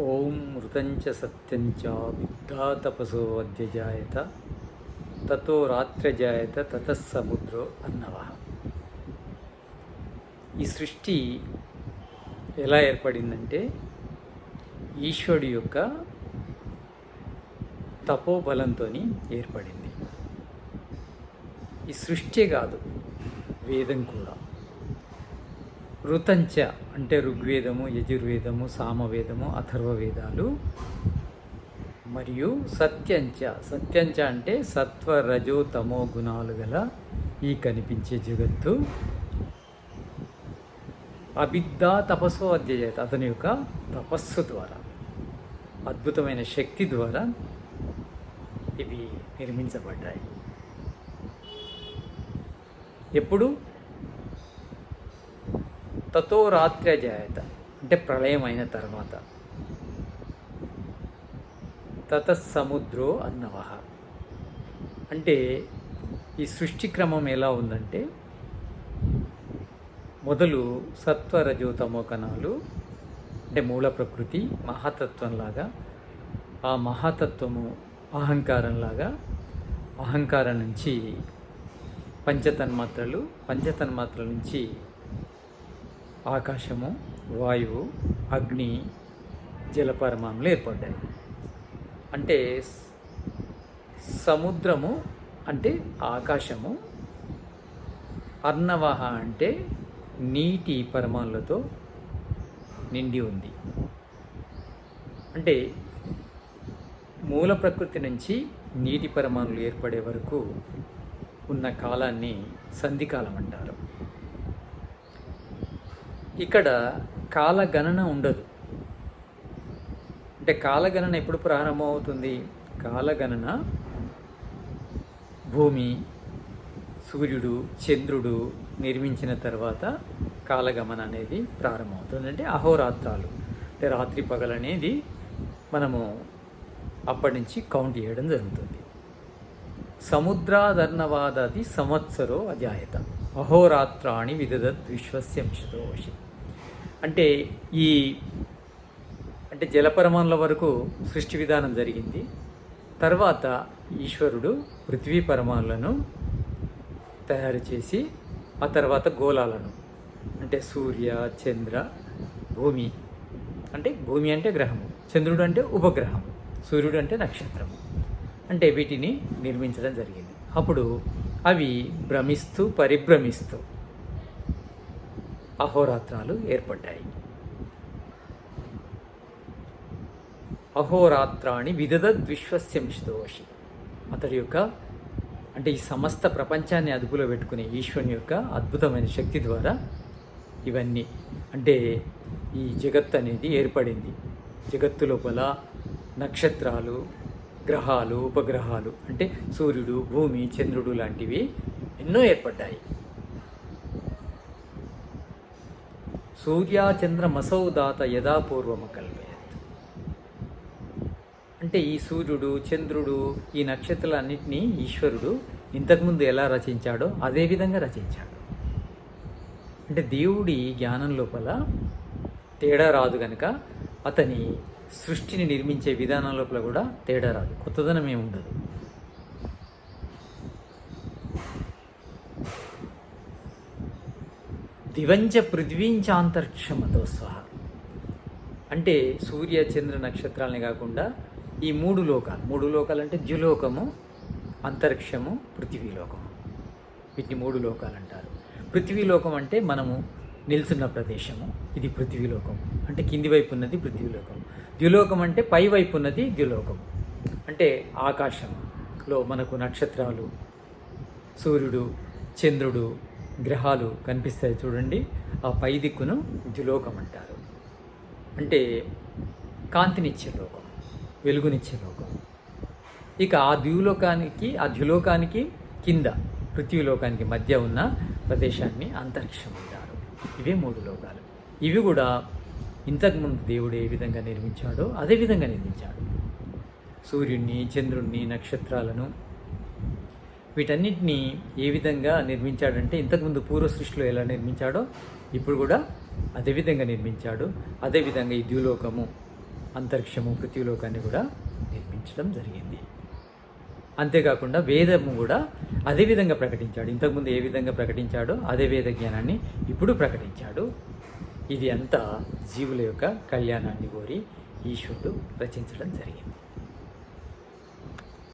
ఓం మృతంచ సత్యంచ విద్ధాతపసో అధ్యజాయత తతో రాత్రజాయత తతస్సముద్రో అన్నవ. ఈ సృష్టి ఎలా ఏర్పడిందంటే ఈశ్వరుడి యొక్క తపోబలంతో ఏర్పడింది. ఈ సృష్టి కాదు వేదం కూడా. ఋతంచ అంటే ఋగ్వేదము యజుర్వేదము సామవేదము అథర్వవేదాలు. మరియు సత్యంచ సత్యంచ అంటే సత్వ రజో తమో గుణాలు గల ఈ కనిపించే జగత్తు. అభిద్దా తపస్సు అధ్యయత అతని యొక్క తపస్సు ద్వారా అద్భుతమైన శక్తి ద్వారా ఇవి నిర్మించబడ్డాయి. ఎప్పుడు? తతో రాత్రజాయత అంటే ప్రళయం అయిన తర్వాత తత సముద్రో అన్నవ అంటే ఈ సృష్టి క్రమం ఎలా ఉందంటే మొదలు సత్వరజోతమో కణాలు అంటే మూల ప్రకృతి మహాతత్వంలాగా ఆ మహాతత్వము అహంకారంలాగా అహంకారం నుంచి పంచతన్మాత్రలు పంచతన్మాత్రల నుంచి ఆకాశము వాయువు అగ్ని జలపరమాణులు ఏర్పడ్డాయి. అంటే సముద్రము అంటే ఆకాశము అర్ణవాహ అంటే నీటి పరమాణులతో నిండి ఉంది. అంటే మూల ప్రకృతి నుంచి నీటి పరమాణులు ఏర్పడే వరకు ఉన్న కాలాన్ని సంధికాలం అంటారు. ఇక్కడ కాలగణన ఉండదు. అంటే కాలగణన ఎప్పుడు ప్రారంభమవుతుంది? కాలగణన భూమి సూర్యుడు చంద్రుడు నిర్మించిన తర్వాత కాలగమన అనేది ప్రారంభమవుతుంది. అంటే అహోరాత్రాలు అంటే రాత్రి పగలు అనేది మనము అప్పటి నుంచి కౌంట్ చేయడం జరుగుతుంది. సముద్రాధర్ణవాదది సంవత్సరో అజాయత అహోరాత్రాణి విదదత్ విశ్వస్యంశతో వశి అంటే ఈ అంటే జలపరమాణుల వరకు సృష్టి విధానం జరిగింది. తర్వాత ఈశ్వరుడు పృథ్వీ పరమాణులను తయారు చేసి ఆ తర్వాత గోళాలను అంటే సూర్య చంద్ర భూమి అంటే భూమి అంటే గ్రహము చంద్రుడు అంటే ఉపగ్రహము సూర్యుడు అంటే నక్షత్రము అంటే వీటిని నిర్మించడం జరిగింది. అప్పుడు అవి భ్రమిస్తూ పరిభ్రమిస్తూ అహోరాత్రాలు ఏర్పడ్డాయి. అహోరాత్రాన్ని విదదద్విశ్వస్యంశిదోషి అతడి యొక్క అంటే ఈ సమస్త ప్రపంచాన్ని అదుపులో పెట్టుకునే ఈశ్వరుని యొక్క అద్భుతమైన శక్తి ద్వారా ఇవన్నీ అంటే ఈ జగత్ అనేది ఏర్పడింది. జగత్తు లోపల నక్షత్రాలు గ్రహాలు ఉపగ్రహాలు అంటే సూర్యుడు భూమి చంద్రుడు లాంటివి ఎన్నో ఏర్పడ్డాయి. సూర్యాచంద్ర మసౌదాత యథాపూర్వమ కల్పయత్. అంటే ఈ సూర్యుడు చంద్రుడు ఈ నక్షత్రాలన్నింటినీ ఈశ్వరుడు ఇంతకుముందు ఎలా రచించాడో అదే విధంగా రచించాడు. అంటే దేవుడి జ్ఞానం లోపల తేడా రాదు కనుక అతని సృష్టిని నిర్మించే విధానం లోపల కూడా తేడా రాదు. కొత్తదనం ఏమి ఉండదు. దివంచ పృథ్వీంచాంతరిక్షమతో స్వహ. అంటే సూర్య చంద్ర నక్షత్రాలని కాకుండా ఈ మూడు లోకాలు. మూడు లోకాలు అంటే ద్యులోకము అంతరిక్షము పృథ్వీలోకము. వీటిని మూడు లోకాలు అంటారు. పృథ్వీలోకం అంటే మనము నిల్చున్న ప్రదేశము. ఇది పృథ్వీలోకం. అంటే కింది వైపు ఉన్నది పృథ్వీలోకం. ద్యులోకం అంటే పై వైపు ఉన్నది ద్యులోకం. అంటే ఆకాశంలో మనకు నక్షత్రాలు సూర్యుడు చంద్రుడు గ్రహాలు కనిపిస్తాయి చూడండి. ఆ పై దిక్కును ద్యులోకం అంటారు. అంటే కాంతినిచ్చే లోకం వెలుగునిచ్చే లోకం. ఇక ఆ ద్యులోకానికి ఆ ద్యులోకానికి కింద పృథ్వీలోకానికి మధ్య ఉన్న ప్రదేశాన్ని అంతరిక్షం అంటారు. ఇవే మూడు లోకాలు. ఇవి కూడా ఇంతకుముందు దేవుడు ఏ విధంగా నిర్మించాడో అదే విధంగా నిర్మించాడు. సూర్యుడిని చంద్రుణ్ణి నక్షత్రాలను వీటన్నిటినీ ఏ విధంగా నిర్మించాడంటే ఇంతకుముందు పూర్వ సృష్టిలో ఎలా నిర్మించాడో ఇప్పుడు కూడా అదే విధంగా నిర్మించాడు. అదేవిధంగా ఈ ద్యులోకము అంతరిక్షము పృథ్వీలోకాన్ని కూడా నిర్మించడం జరిగింది. అంతేకాకుండా వేదము కూడా అదే విధంగా ప్రకటించాడు. ఇంతకుముందు ఏ విధంగా ప్రకటించాడో అదే వేద జ్ఞానాన్ని ఇప్పుడు ప్రకటించాడు. ఇది అంతా జీవుల యొక్క కళ్యాణాన్ని కోరి ఈశ్వరుడు రచించడం జరిగింది.